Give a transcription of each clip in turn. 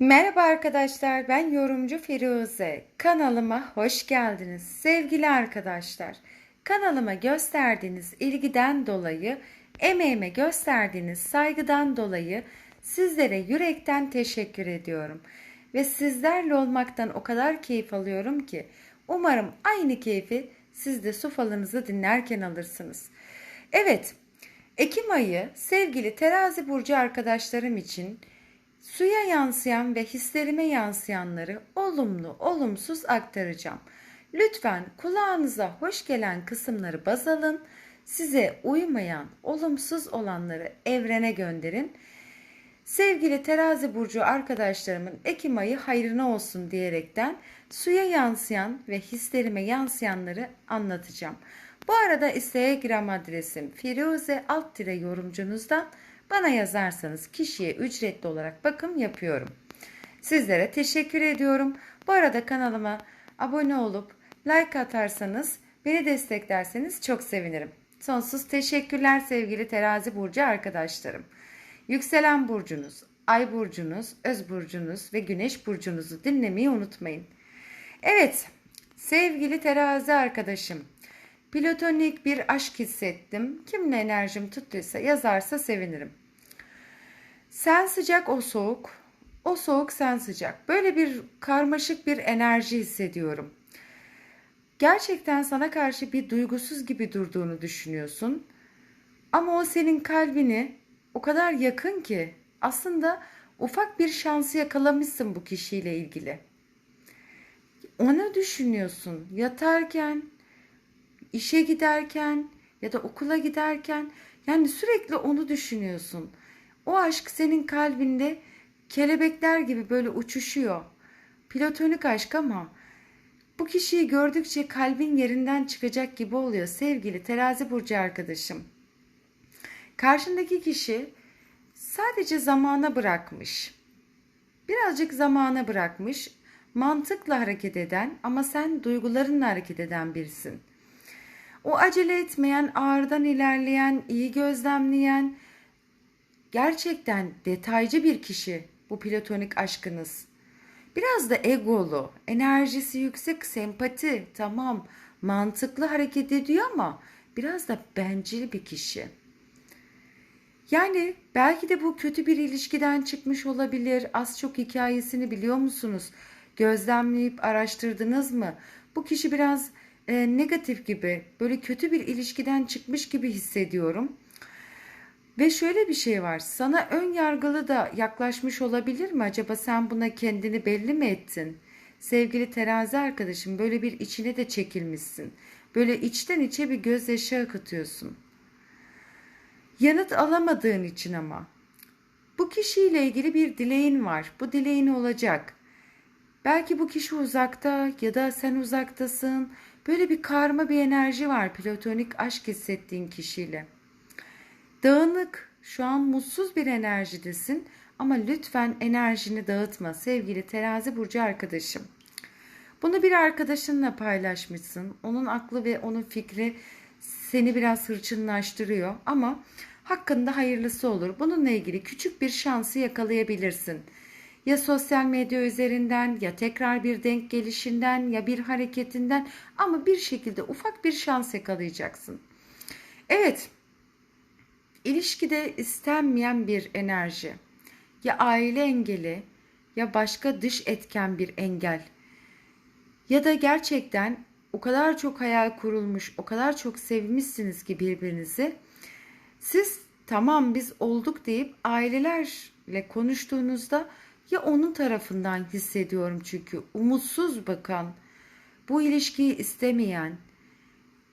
Merhaba arkadaşlar, ben yorumcu Firuze. Kanalıma hoş geldiniz. Sevgili arkadaşlar, kanalıma gösterdiğiniz ilgiden dolayı, emeğime gösterdiğiniz saygıdan dolayı sizlere yürekten teşekkür ediyorum. Ve sizlerle olmaktan o kadar keyif alıyorum ki umarım aynı keyfi siz de su falınızı dinlerken alırsınız. Evet, Ekim ayı sevgili terazi burcu arkadaşlarım için Suya yansıyan ve hislerime yansıyanları olumlu, olumsuz aktaracağım. Lütfen kulağınıza hoş gelen kısımları baz alın. Size uymayan, olumsuz olanları evrene gönderin. Sevgili terazi burcu arkadaşlarımın Ekim ayı hayrına olsun diyerekten suya yansıyan ve hislerime yansıyanları anlatacağım. Bu arada Instagram adresim firuze alt yorumcunuzdan bana yazarsanız kişiye ücretli olarak bakım yapıyorum. Sizlere teşekkür ediyorum. Bu arada kanalıma abone olup like atarsanız, beni desteklerseniz çok sevinirim. Sonsuz teşekkürler sevgili terazi burcu arkadaşlarım. Yükselen burcunuz, ay burcunuz, öz burcunuz ve güneş burcunuzu dinlemeyi unutmayın. Evet, sevgili terazi arkadaşım, platonik bir aşk hissettim. Kimle enerjim tuttuysa yazarsa sevinirim. Sen sıcak o soğuk, o soğuk sen sıcak. Böyle bir karmaşık bir enerji hissediyorum. Gerçekten sana karşı bir duygusuz gibi durduğunu düşünüyorsun. Ama o senin kalbini o kadar yakın ki aslında ufak bir şansı yakalamışsın bu kişiyle ilgili. Onu düşünüyorsun yatarken, işe giderken ya da okula giderken yani sürekli onu düşünüyorsun. O aşk senin kalbinde kelebekler gibi böyle uçuşuyor. Platonik aşk ama bu kişiyi gördükçe kalbin yerinden çıkacak gibi oluyor sevgili terazi burcu arkadaşım. Karşındaki kişi sadece zamana bırakmış. Birazcık zamana bırakmış, mantıkla hareket eden ama sen duygularınla hareket eden birisin. O acele etmeyen, ağırdan ilerleyen, iyi gözlemleyen, gerçekten detaycı bir kişi bu platonik aşkınız. Biraz da egolu, enerjisi yüksek, sempati, tamam, mantıklı hareket ediyor ama biraz da bencil bir kişi. Yani belki de bu kötü bir ilişkiden çıkmış olabilir. Az çok hikayesini biliyor musunuz? Gözlemleyip araştırdınız mı? Bu kişi biraz e, negatif gibi, böyle kötü bir ilişkiden çıkmış gibi hissediyorum. Ve şöyle bir şey var. Sana ön yargılı da yaklaşmış olabilir mi? Acaba sen buna kendini belli mi ettin? Sevgili terazi arkadaşım böyle bir içine de çekilmişsin. Böyle içten içe bir gözyaşı akıtıyorsun. Yanıt alamadığın için ama. Bu kişiyle ilgili bir dileğin var. Bu dileğin olacak. Belki bu kişi uzakta ya da sen uzaktasın. Böyle bir karma bir enerji var platonik aşk hissettiğin kişiyle. Dağınık, şu an mutsuz bir enerjidesin ama lütfen enerjini dağıtma sevgili terazi burcu arkadaşım. Bunu bir arkadaşınla paylaşmışsın. Onun aklı ve onun fikri seni biraz hırçınlaştırıyor ama hakkında hayırlısı olur. Bununla ilgili küçük bir şansı yakalayabilirsin. Ya sosyal medya üzerinden ya tekrar bir denk gelişinden ya bir hareketinden ama bir şekilde ufak bir şans yakalayacaksın. Evet, İlişkide istenmeyen bir enerji. Ya aile engeli ya başka dış etken bir engel. Ya da gerçekten o kadar çok hayal kurulmuş, o kadar çok sevmişsiniz ki birbirinizi. Siz tamam biz olduk deyip ailelerle konuştuğunuzda ya onun tarafından hissediyorum çünkü umutsuz bakan, bu ilişkiyi istemeyen,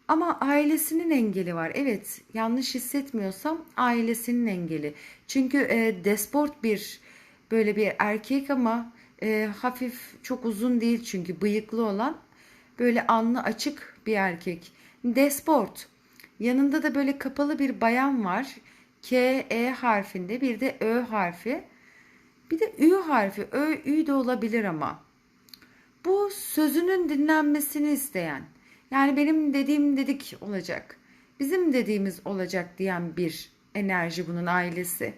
ama ailesinin engeli var. Evet yanlış hissetmiyorsam ailesinin engeli. Çünkü e, desport bir böyle bir erkek ama e, hafif çok uzun değil çünkü bıyıklı olan böyle alnı açık bir erkek. Desport. Yanında da böyle kapalı bir bayan var. K, E harfinde bir de Ö harfi. Bir de Ü harfi. Ö, Ü de olabilir ama. Bu sözünün dinlenmesini isteyen yani benim dediğim dedik olacak. Bizim dediğimiz olacak diyen bir enerji bunun ailesi.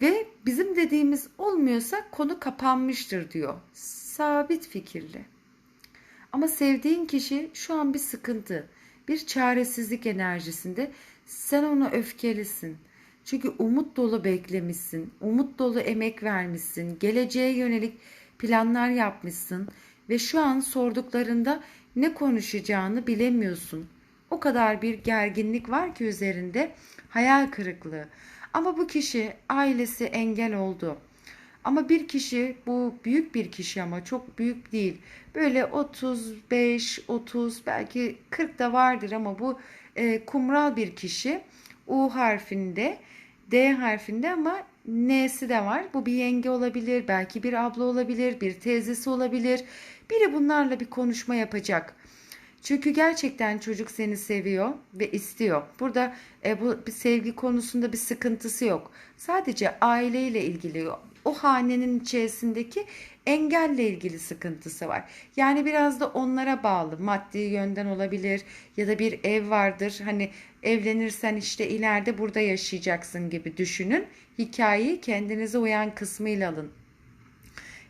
Ve bizim dediğimiz olmuyorsa konu kapanmıştır diyor. Sabit fikirli. Ama sevdiğin kişi şu an bir sıkıntı, bir çaresizlik enerjisinde. Sen ona öfkelisin. Çünkü umut dolu beklemişsin, umut dolu emek vermişsin, geleceğe yönelik planlar yapmışsın ve şu an sorduklarında ne konuşacağını bilemiyorsun. O kadar bir gerginlik var ki üzerinde hayal kırıklığı. Ama bu kişi ailesi engel oldu. Ama bir kişi bu büyük bir kişi ama çok büyük değil. Böyle 35, 30 belki 40 da vardır ama bu e, kumral bir kişi. U harfinde, D harfinde ama N'si de var. Bu bir yenge olabilir, belki bir abla olabilir, bir teyzesi olabilir. Biri bunlarla bir konuşma yapacak. Çünkü gerçekten çocuk seni seviyor ve istiyor. Burada e, bu bir sevgi konusunda bir sıkıntısı yok. Sadece aileyle ilgili o hanenin içerisindeki engelle ilgili sıkıntısı var. Yani biraz da onlara bağlı. Maddi yönden olabilir ya da bir ev vardır. Hani evlenirsen işte ileride burada yaşayacaksın gibi düşünün. Hikayeyi kendinize uyan kısmıyla alın.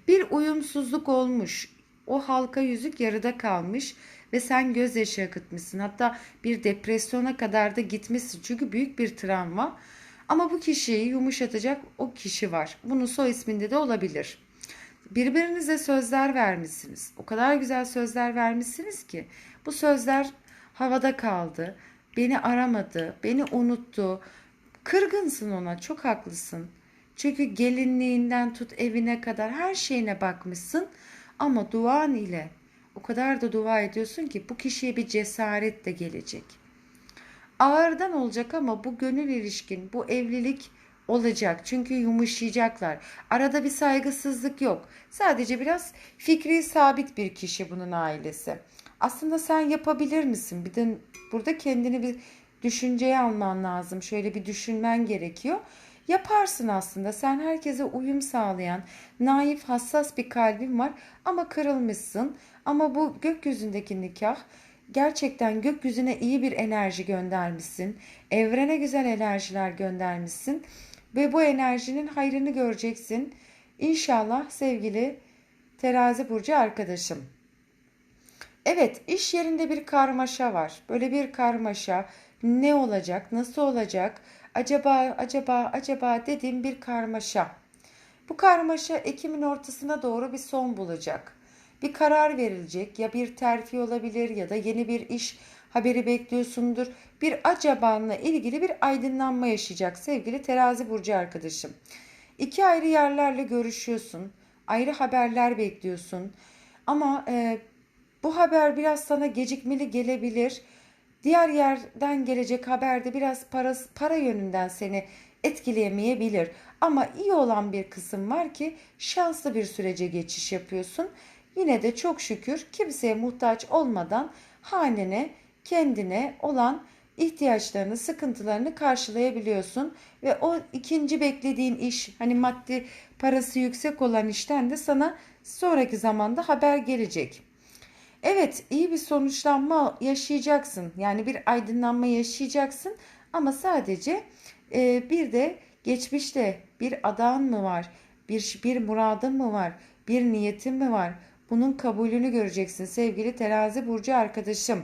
Bir uyumsuzluk olmuş. O halka yüzük yarıda kalmış ve sen gözyaşı akıtmışsın. Hatta bir depresyona kadar da gitmişsin. Çünkü büyük bir travma. Ama bu kişiyi yumuşatacak o kişi var. Bunun soy isminde de olabilir. Birbirinize sözler vermişsiniz. O kadar güzel sözler vermişsiniz ki bu sözler havada kaldı. Beni aramadı, beni unuttu. Kırgınsın ona, çok haklısın. Çünkü gelinliğinden tut evine kadar her şeyine bakmışsın ama duan ile o kadar da dua ediyorsun ki bu kişiye bir cesaret de gelecek. Ağırdan olacak ama bu gönül ilişkin, bu evlilik olacak. Çünkü yumuşayacaklar. Arada bir saygısızlık yok. Sadece biraz fikri sabit bir kişi bunun ailesi. Aslında sen yapabilir misin? Bir de burada kendini bir düşünceye alman lazım. Şöyle bir düşünmen gerekiyor. Yaparsın aslında. Sen herkese uyum sağlayan, naif, hassas bir kalbin var ama kırılmışsın. Ama bu gökyüzündeki nikah gerçekten gökyüzüne iyi bir enerji göndermişsin. Evrene güzel enerjiler göndermişsin ve bu enerjinin hayrını göreceksin. İnşallah sevgili terazi burcu arkadaşım. Evet, iş yerinde bir karmaşa var. Böyle bir karmaşa ne olacak, nasıl olacak? Acaba, acaba, acaba dediğim bir karmaşa. Bu karmaşa Ekim'in ortasına doğru bir son bulacak. Bir karar verilecek ya bir terfi olabilir ya da yeni bir iş haberi bekliyorsundur. Bir acabanla ilgili bir aydınlanma yaşayacak sevgili terazi burcu arkadaşım. İki ayrı yerlerle görüşüyorsun. Ayrı haberler bekliyorsun. Ama e, bu haber biraz sana gecikmeli gelebilir. Diğer yerden gelecek haber de biraz para, para yönünden seni etkileyemeyebilir. Ama iyi olan bir kısım var ki şanslı bir sürece geçiş yapıyorsun. Yine de çok şükür kimseye muhtaç olmadan hanene, kendine olan ihtiyaçlarını, sıkıntılarını karşılayabiliyorsun ve o ikinci beklediğin iş, hani maddi parası yüksek olan işten de sana sonraki zamanda haber gelecek. Evet, iyi bir sonuçlanma yaşayacaksın. Yani bir aydınlanma yaşayacaksın ama sadece e, bir de geçmişte bir adağın mı var? Bir bir muradın mı var? Bir niyetin mi var? Bunun kabulünü göreceksin sevgili terazi burcu arkadaşım.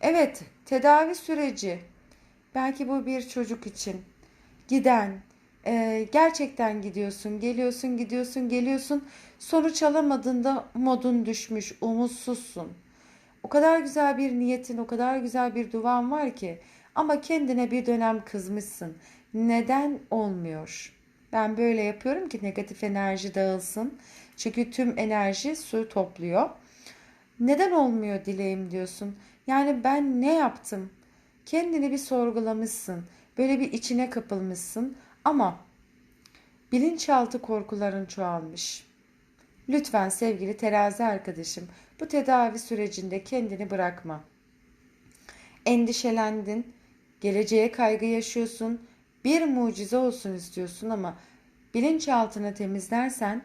Evet tedavi süreci belki bu bir çocuk için giden e, gerçekten gidiyorsun geliyorsun gidiyorsun geliyorsun sonuç alamadığında modun düşmüş umutsuzsun. O kadar güzel bir niyetin o kadar güzel bir duvan var ki ama kendine bir dönem kızmışsın. Neden olmuyor? Ben böyle yapıyorum ki negatif enerji dağılsın. Çünkü tüm enerji su topluyor. Neden olmuyor dileğim diyorsun. Yani ben ne yaptım? Kendini bir sorgulamışsın. Böyle bir içine kapılmışsın ama bilinçaltı korkuların çoğalmış. Lütfen sevgili terazi arkadaşım bu tedavi sürecinde kendini bırakma. Endişelendin, geleceğe kaygı yaşıyorsun, bir mucize olsun istiyorsun ama bilinçaltını temizlersen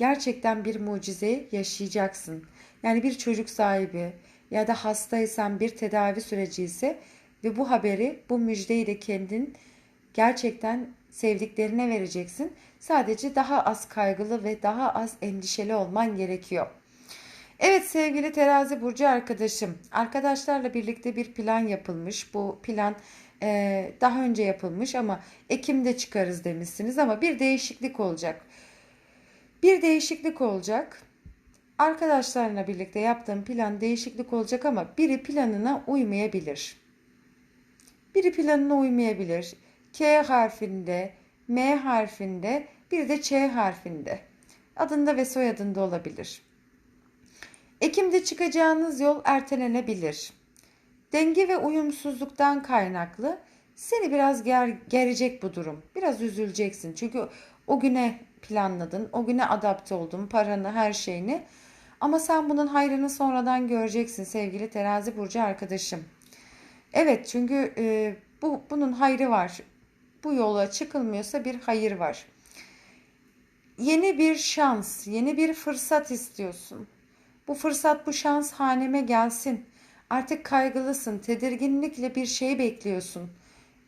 gerçekten bir mucize yaşayacaksın. Yani bir çocuk sahibi ya da hastaysan bir tedavi süreci ise ve bu haberi, bu müjdeyi de kendin gerçekten sevdiklerine vereceksin. Sadece daha az kaygılı ve daha az endişeli olman gerekiyor. Evet sevgili terazi burcu arkadaşım. Arkadaşlarla birlikte bir plan yapılmış. Bu plan e, daha önce yapılmış ama Ekim'de çıkarız demişsiniz ama bir değişiklik olacak. Bir değişiklik olacak. Arkadaşlarla birlikte yaptığım plan değişiklik olacak ama biri planına uymayabilir. Biri planına uymayabilir. K harfinde, M harfinde, bir de Ç harfinde. Adında ve soyadında olabilir. Ekim'de çıkacağınız yol ertelenebilir. Denge ve uyumsuzluktan kaynaklı seni biraz ger gerecek bu durum. Biraz üzüleceksin. Çünkü o güne planladın, o güne adapte oldun, paranı, her şeyini. Ama sen bunun hayrını sonradan göreceksin sevgili terazi burcu arkadaşım. Evet çünkü e, bu bunun hayrı var. Bu yola çıkılmıyorsa bir hayır var. Yeni bir şans, yeni bir fırsat istiyorsun. Bu fırsat, bu şans haneme gelsin. Artık kaygılısın, tedirginlikle bir şey bekliyorsun.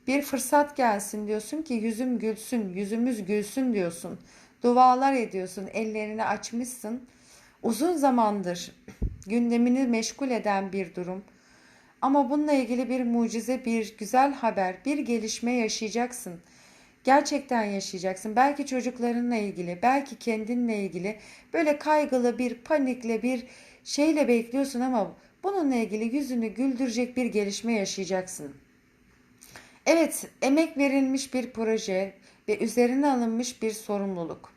Bir fırsat gelsin diyorsun ki yüzüm gülsün, yüzümüz gülsün diyorsun. Dualar ediyorsun, ellerini açmışsın. Uzun zamandır gündemini meşgul eden bir durum. Ama bununla ilgili bir mucize, bir güzel haber, bir gelişme yaşayacaksın. Gerçekten yaşayacaksın. Belki çocuklarınla ilgili, belki kendinle ilgili böyle kaygılı bir panikle bir şeyle bekliyorsun ama bununla ilgili yüzünü güldürecek bir gelişme yaşayacaksın. Evet, emek verilmiş bir proje ve üzerine alınmış bir sorumluluk.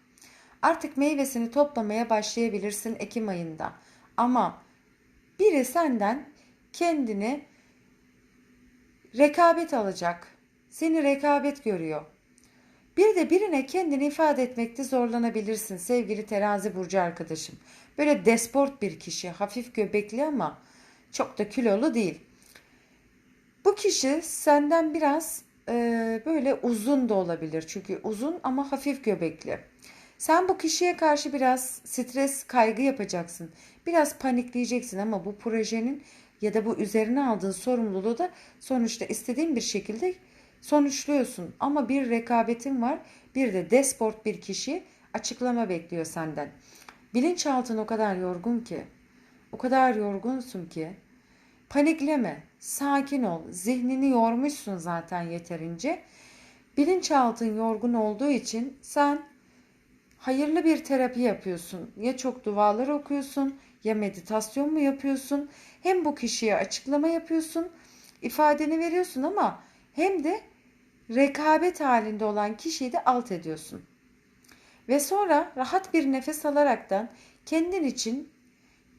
Artık meyvesini toplamaya başlayabilirsin Ekim ayında. Ama biri senden kendini rekabet alacak. Seni rekabet görüyor. Bir de birine kendini ifade etmekte zorlanabilirsin sevgili terazi burcu arkadaşım. Böyle desport bir kişi, hafif göbekli ama çok da kilolu değil. Bu kişi senden biraz e, böyle uzun da olabilir. Çünkü uzun ama hafif göbekli. Sen bu kişiye karşı biraz stres, kaygı yapacaksın. Biraz panikleyeceksin ama bu projenin ya da bu üzerine aldığın sorumluluğu da sonuçta istediğin bir şekilde sonuçluyorsun. Ama bir rekabetin var. Bir de desport bir kişi açıklama bekliyor senden. Bilinçaltın o kadar yorgun ki, o kadar yorgunsun ki panikleme, sakin ol. Zihnini yormuşsun zaten yeterince. Bilinçaltın yorgun olduğu için sen hayırlı bir terapi yapıyorsun. Ya çok dualar okuyorsun ya meditasyon mu yapıyorsun? Hem bu kişiye açıklama yapıyorsun, ifadeni veriyorsun ama hem de rekabet halinde olan kişiyi de alt ediyorsun. Ve sonra rahat bir nefes alaraktan kendin için,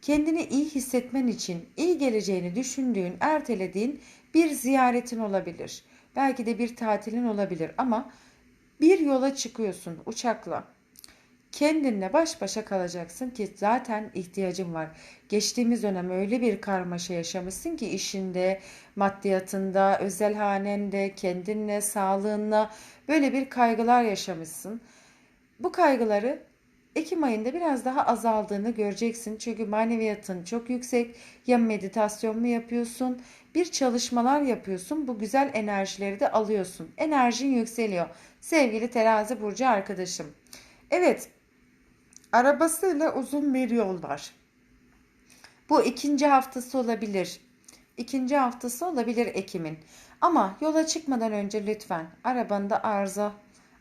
kendini iyi hissetmen için, iyi geleceğini düşündüğün, ertelediğin bir ziyaretin olabilir. Belki de bir tatilin olabilir ama bir yola çıkıyorsun uçakla kendinle baş başa kalacaksın ki zaten ihtiyacın var. Geçtiğimiz dönem öyle bir karmaşa yaşamışsın ki işinde, maddiyatında, özel hanende, kendinle, sağlığınla böyle bir kaygılar yaşamışsın. Bu kaygıları Ekim ayında biraz daha azaldığını göreceksin. Çünkü maneviyatın çok yüksek. Ya meditasyon mu yapıyorsun? Bir çalışmalar yapıyorsun. Bu güzel enerjileri de alıyorsun. Enerjin yükseliyor. Sevgili terazi burcu arkadaşım. Evet Arabasıyla uzun bir yol var. Bu ikinci haftası olabilir. İkinci haftası olabilir Ekim'in. Ama yola çıkmadan önce lütfen arabanda arıza,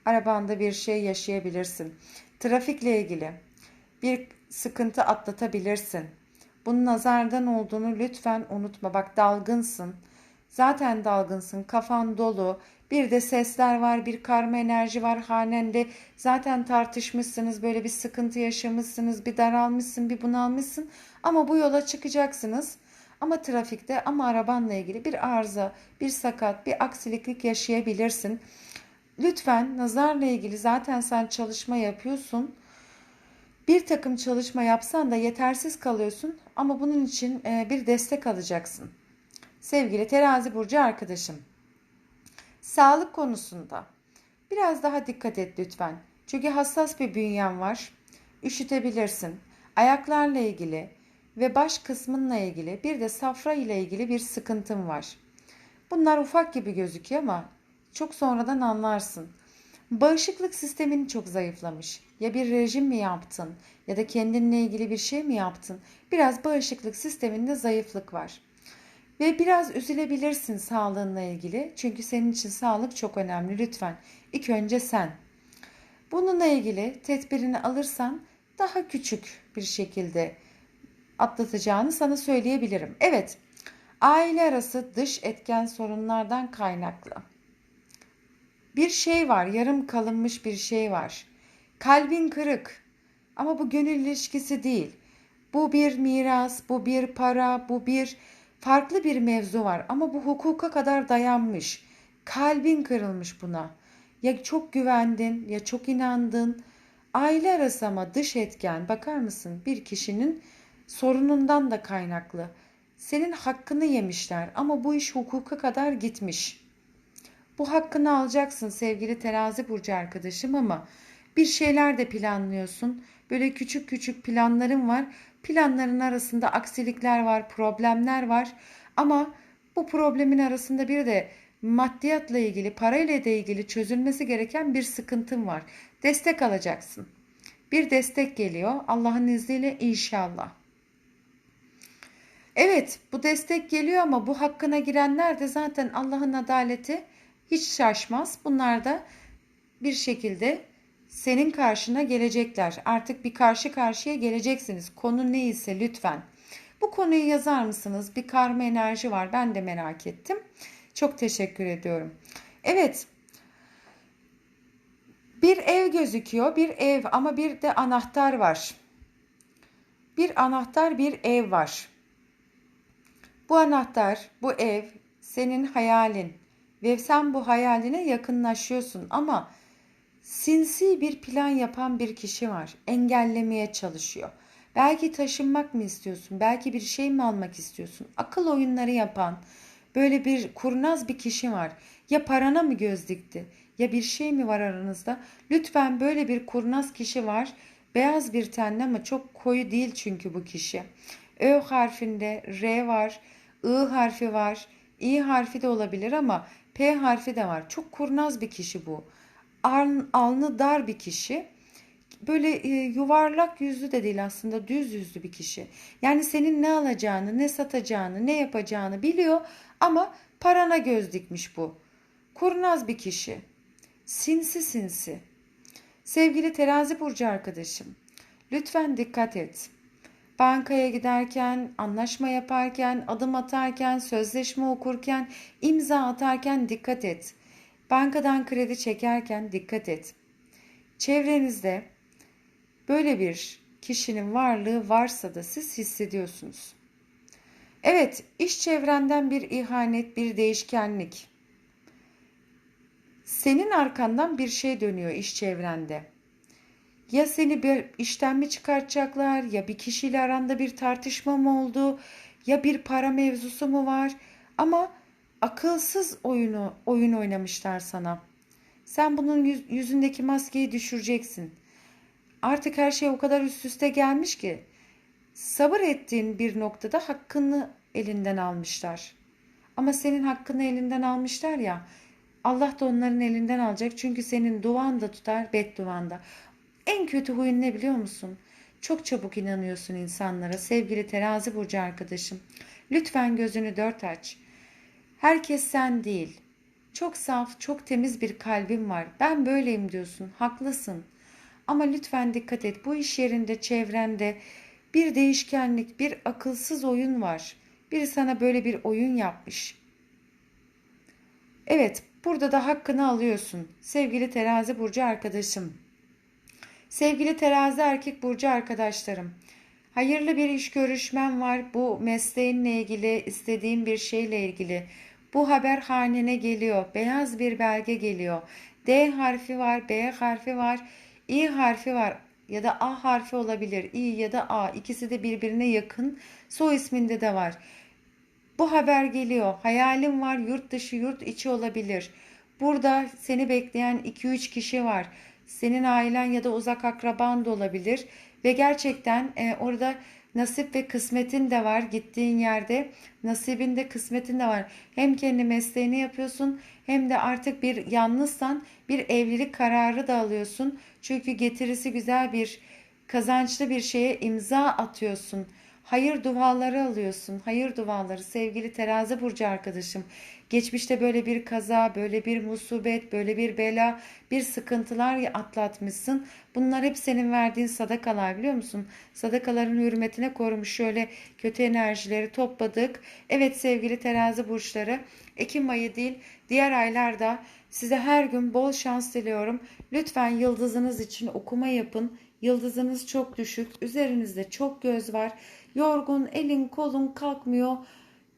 arabanda bir şey yaşayabilirsin. Trafikle ilgili bir sıkıntı atlatabilirsin. Bunun nazardan olduğunu lütfen unutma. Bak dalgınsın. Zaten dalgınsın. Kafan dolu. Bir de sesler var, bir karma enerji var hanende. Zaten tartışmışsınız, böyle bir sıkıntı yaşamışsınız, bir daralmışsın, bir bunalmışsın. Ama bu yola çıkacaksınız. Ama trafikte ama arabanla ilgili bir arıza, bir sakat, bir aksiliklik yaşayabilirsin. Lütfen nazarla ilgili zaten sen çalışma yapıyorsun. Bir takım çalışma yapsan da yetersiz kalıyorsun ama bunun için bir destek alacaksın. Sevgili terazi burcu arkadaşım. Sağlık konusunda biraz daha dikkat et lütfen. Çünkü hassas bir bünyen var. Üşütebilirsin. Ayaklarla ilgili ve baş kısmınla ilgili bir de safra ile ilgili bir sıkıntın var. Bunlar ufak gibi gözüküyor ama çok sonradan anlarsın. Bağışıklık sistemin çok zayıflamış. Ya bir rejim mi yaptın ya da kendinle ilgili bir şey mi yaptın? Biraz bağışıklık sisteminde zayıflık var. Ve biraz üzülebilirsin sağlığınla ilgili. Çünkü senin için sağlık çok önemli lütfen. İlk önce sen. Bununla ilgili tedbirini alırsan daha küçük bir şekilde atlatacağını sana söyleyebilirim. Evet, aile arası dış etken sorunlardan kaynaklı. Bir şey var, yarım kalınmış bir şey var. Kalbin kırık. Ama bu gönül ilişkisi değil. Bu bir miras, bu bir para, bu bir farklı bir mevzu var ama bu hukuka kadar dayanmış. Kalbin kırılmış buna. Ya çok güvendin, ya çok inandın. Aile arası ama dış etken bakar mısın? Bir kişinin sorunundan da kaynaklı. Senin hakkını yemişler ama bu iş hukuka kadar gitmiş. Bu hakkını alacaksın sevgili terazi burcu arkadaşım ama bir şeyler de planlıyorsun. Böyle küçük küçük planların var. Planların arasında aksilikler var, problemler var. Ama bu problemin arasında bir de maddiyatla ilgili, parayla da ilgili çözülmesi gereken bir sıkıntın var. Destek alacaksın. Bir destek geliyor Allah'ın izniyle inşallah. Evet bu destek geliyor ama bu hakkına girenler de zaten Allah'ın adaleti hiç şaşmaz. Bunlar da bir şekilde senin karşına gelecekler. Artık bir karşı karşıya geleceksiniz. Konu neyse lütfen. Bu konuyu yazar mısınız? Bir karma enerji var. Ben de merak ettim. Çok teşekkür ediyorum. Evet. Bir ev gözüküyor. Bir ev ama bir de anahtar var. Bir anahtar, bir ev var. Bu anahtar, bu ev senin hayalin ve sen bu hayaline yakınlaşıyorsun ama sinsi bir plan yapan bir kişi var. Engellemeye çalışıyor. Belki taşınmak mı istiyorsun? Belki bir şey mi almak istiyorsun? Akıl oyunları yapan böyle bir kurnaz bir kişi var. Ya parana mı göz dikti? Ya bir şey mi var aranızda? Lütfen böyle bir kurnaz kişi var. Beyaz bir tenli ama çok koyu değil çünkü bu kişi. Ö harfinde R var, I harfi var, İ harfi de olabilir ama P harfi de var. Çok kurnaz bir kişi bu. Aln, alnı dar bir kişi. Böyle e, yuvarlak yüzlü de değil aslında düz yüzlü bir kişi. Yani senin ne alacağını, ne satacağını, ne yapacağını biliyor ama parana göz dikmiş bu. Kurnaz bir kişi. Sinsi sinsi. Sevgili terazi burcu arkadaşım, lütfen dikkat et. Bankaya giderken, anlaşma yaparken, adım atarken, sözleşme okurken, imza atarken dikkat et. Bankadan kredi çekerken dikkat et. Çevrenizde böyle bir kişinin varlığı varsa da siz hissediyorsunuz. Evet, iş çevrenden bir ihanet, bir değişkenlik. Senin arkandan bir şey dönüyor iş çevrende. Ya seni bir işten mi çıkartacaklar, ya bir kişiyle aranda bir tartışma mı oldu, ya bir para mevzusu mu var? Ama akılsız oyunu oyun oynamışlar sana. Sen bunun yüz, yüzündeki maskeyi düşüreceksin. Artık her şey o kadar üst üste gelmiş ki sabır ettiğin bir noktada hakkını elinden almışlar. Ama senin hakkını elinden almışlar ya. Allah da onların elinden alacak. Çünkü senin duan da tutar, bedduan da. En kötü huyun ne biliyor musun? Çok çabuk inanıyorsun insanlara. Sevgili terazi burcu arkadaşım. Lütfen gözünü dört aç. Herkes sen değil. Çok saf, çok temiz bir kalbim var. Ben böyleyim diyorsun. Haklısın. Ama lütfen dikkat et. Bu iş yerinde, çevrende bir değişkenlik, bir akılsız oyun var. Biri sana böyle bir oyun yapmış. Evet, burada da hakkını alıyorsun. Sevgili terazi burcu arkadaşım. Sevgili terazi erkek burcu arkadaşlarım. Hayırlı bir iş görüşmem var. Bu mesleğinle ilgili, istediğim bir şeyle ilgili. Bu haber hanene geliyor. Beyaz bir belge geliyor. D harfi var, B harfi var, İ harfi var ya da A harfi olabilir. İ ya da A ikisi de birbirine yakın. Soy isminde de var. Bu haber geliyor. Hayalim var. Yurt dışı, yurt içi olabilir. Burada seni bekleyen 2-3 kişi var. Senin ailen ya da uzak akraban da olabilir ve gerçekten e, orada Nasip ve kısmetin de var gittiğin yerde. Nasibin de kısmetin de var. Hem kendi mesleğini yapıyorsun hem de artık bir yalnızsan bir evlilik kararı da alıyorsun. Çünkü getirisi güzel bir kazançlı bir şeye imza atıyorsun. Hayır duaları alıyorsun. Hayır duaları sevgili terazi burcu arkadaşım. Geçmişte böyle bir kaza, böyle bir musibet, böyle bir bela, bir sıkıntılar atlatmışsın. Bunlar hep senin verdiğin sadakalar biliyor musun? Sadakaların hürmetine korumuş şöyle kötü enerjileri topladık. Evet sevgili terazi burçları Ekim ayı değil diğer aylarda size her gün bol şans diliyorum. Lütfen yıldızınız için okuma yapın. Yıldızınız çok düşük. Üzerinizde çok göz var. Yorgun, elin kolun kalkmıyor.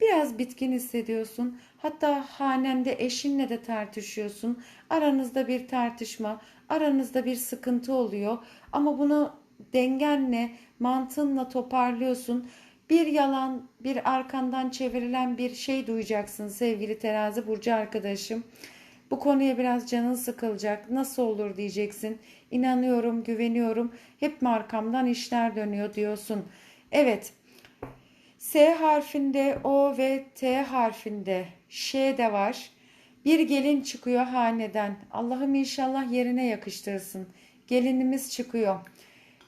Biraz bitkin hissediyorsun. Hatta hanende eşinle de tartışıyorsun. Aranızda bir tartışma, aranızda bir sıkıntı oluyor. Ama bunu dengenle, mantığınla toparlıyorsun. Bir yalan, bir arkandan çevrilen bir şey duyacaksın sevgili terazi burcu arkadaşım. Bu konuya biraz canın sıkılacak. Nasıl olur diyeceksin. İnanıyorum, güveniyorum. Hep mi arkamdan işler dönüyor diyorsun. Evet. S harfinde O ve T harfinde Ş de var. Bir gelin çıkıyor haneden. Allah'ım inşallah yerine yakıştırsın. Gelinimiz çıkıyor.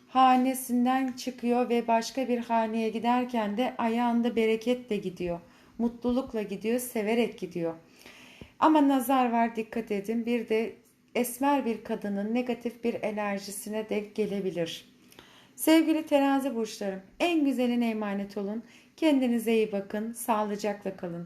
Hanesinden çıkıyor ve başka bir haneye giderken de ayağında bereketle gidiyor. Mutlulukla gidiyor, severek gidiyor. Ama nazar var dikkat edin. Bir de esmer bir kadının negatif bir enerjisine denk gelebilir. Sevgili terazi burçlarım en güzeline emanet olun. Kendinize iyi bakın. Sağlıcakla kalın.